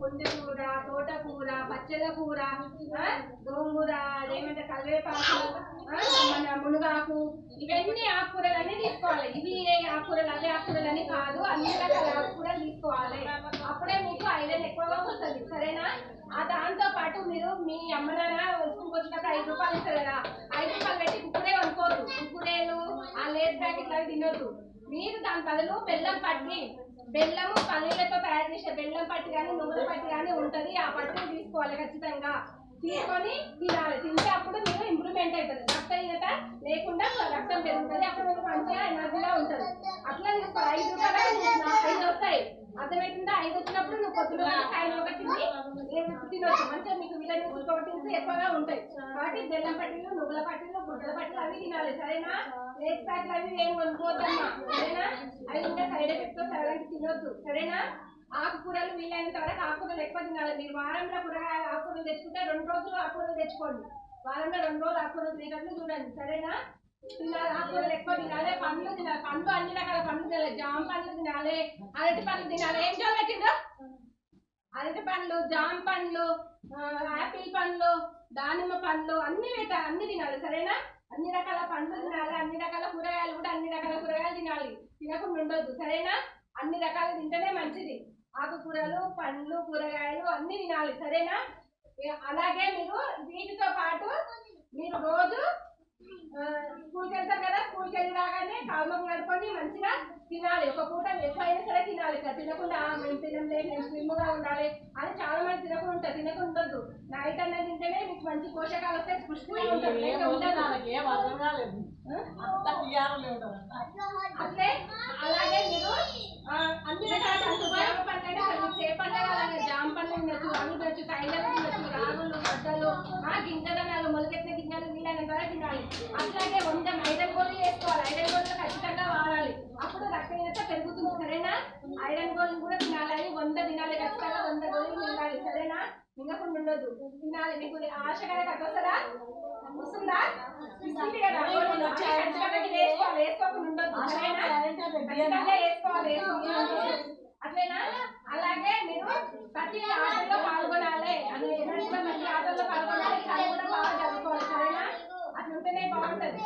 కొండకూర తోటకూర పచ్చల కూర గోంగూర అదేమంటే కల్వేపాకు మన మునగాకు ఇవన్నీ ఆకుకూరలు అన్నీ తీసుకోవాలి. ఇవి ఏ ఆకుకూరలు అదే ఆకుకూరలు అని కాదు అన్ని రకాల ఆకుకూరలు తీసుకోవాలి. అప్పుడే మీకు ఐరన్ ఎక్కువగా వస్తుంది సరేనా? ఆ దాంతో పాటు మీరు మీ అమ్మ నాన్న స్కూల్కి ఐదు రూపాయలు ఇస్తారు కదా? ఐదు రూపాయలు పెట్టి కుక్కురే అనుకోరు కుక్కురేలు ఆ లేస్ ప్యాకెట్లు అవి తినొద్దు. మీరు దాని బదులు బెల్లం పట్టి బెల్లము పల్లీలతో తయారు చేసే బెల్లం పట్టి కానీ నువ్వుల పట్టి కానీ ఉంటుంది. ఆ పట్టుని తీసుకోవాలి ఖచ్చితంగా. తీసుకొని తినాలి. తింటే అప్పుడు మీరు ఇంప్రూవ్మెంట్ అవుతుంది. రక్తహీనత లేకుండా రక్తం పెరుగుతుంది. అప్పుడు మీకు మంచిగా ఎనర్జీగా ఉంటుంది. అట్లా తీసుకోవాలి. ఐదు రూపాయలు అర్థమవుతుందా ఐదు వచ్చినప్పుడు నువ్వు పొద్దున సాయంత్రం ఒకటి తినొచ్చు మంచిగా మీకు విటమిన్స్ ప్రోటీన్స్ ఎక్కువగా ఉంటాయి. కాబట్టి బెల్లం పట్టీలు నువ్వుల పట్టీలు గుడ్డల పట్టీలు అవి తినాలి. సరేనా? లేస్ ప్యాక్లు అవి ఏం కొనుక్కోవద్దమ్మా. సరేనా? అవి ఇంకా సైడ్ ఎఫెక్ట్స్ అలాంటి తినొద్దు. సరేనా? ఆకుకూరలు వీలైనంత వరకు ఆకుకూరలు ఎక్కువ తినాలి. మీరు వారంలో కూరగాయ ఆకుకూరలు తెచ్చుకుంటే రెండు రోజులు ఆకుకూరలు తెచ్చుకోండి. వారంలో రెండు రోజులు ఆకుకూరలు తినేటట్లు చూడండి. సరేనా? తినాలి? ఆకుకూరలు ఎక్కువ తినాలి. పండ్లు తినాలి పండ్లు అన్ని రకాల పండ్లు తినాలి. జామ పండ్లు తినాలి. అరటి పండ్లు తినాలి. ఏం జామ అరటి పండ్లు జామ పండ్లు యాపిల్ పండ్లు దానిమ్మ పండ్లు అన్ని అన్ని తినాలి. సరేనా? అన్ని రకాల పండ్లు తినాలి. అన్ని రకాల కూరగాయలు కూడా అన్ని రకాల కూరగాయలు తినాలి. తినకుండా ఉండొద్దు. సరేనా? అన్ని రకాలు తింటేనే మంచిది. ఆకుకూరలు పండ్లు కూరగాయలు అన్ని తినాలి. సరేనా? అలాగే మీరు వీటితో పాటు మీరు రోజు ఆ, స్కూల్కి వెళ్తారు కదా స్కూల్కి వెళ్ళి కాల్మం కడుకొని మంచిగా తినాలి. ఒక పూట ఎక్కువైనా సరే తినాలి. తినకుండా "ఆ, మేము తినలే మేము స్లిమ్గా ఉండాలి అని చాలా మంది తినకుండా ఉంటారు. తినకుండా ఉండొద్దు నైట్ అన్నది తింటేనే మీకు మంచి పోషకాలు వస్తాయి. ఉంటుంది ఉండదు. టీఆర్లు ఉంటారు అట్లే అలాగే మీరు అన్ని రకాల జామ పండ్లు అంటే పండ్లు కావాలి జామ పండ్లు తినొచ్చు అవి తినొచ్చు కాయలు తినొచ్చు రాగులు గడ్డలు ఆ గింజలు మొలకెత్తిన గింజలు వీలైనంత వరకు తినాలి. అట్లాగే వంద ఐరన్ గోళీలు వేసుకోవాలి ఐరన్ గోళీలు ఖచ్చితంగా వాడాలి అప్పుడు రక్తహీనత పెరుగుతుంది సరేనా ఐరన్ గోళీలు కూడా తినాలి అవి వంద తినాలి ఖచ్చితంగా వంద గోళీలు తినాలి సరేనా మింగకుండా తినాలి మీకు ఆశ కనుక వస్తుందా? వస్తుందా ఇస్తుంది కదా వేసుకోవాలి. వేసుకోకుండా వేసుకోవాలి. అట్లేనా? అలాగే మీరు ప్రతి ఆటల్లో పాల్గొనాలి. ఎన్నడూ ప్రతి ఆటల్లో పాల్గొనాలి. చదువుకోవాలి సరేనా? అట్లుంటేనే బాగుంటది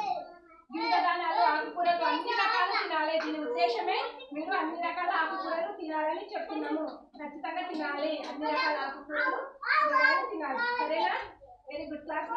గింజ దానాలు ఆకుకూరలు అన్ని రకాలు తినాలి దీని ఉద్దేశమే మీరు అన్ని రకాల ఆకుకూరలు తినాలని చెప్తున్నాము. ఖచ్చితంగా తినాలి. అన్ని రకాల ఆకుకూరలు తినాలి. సరేనా? Very good class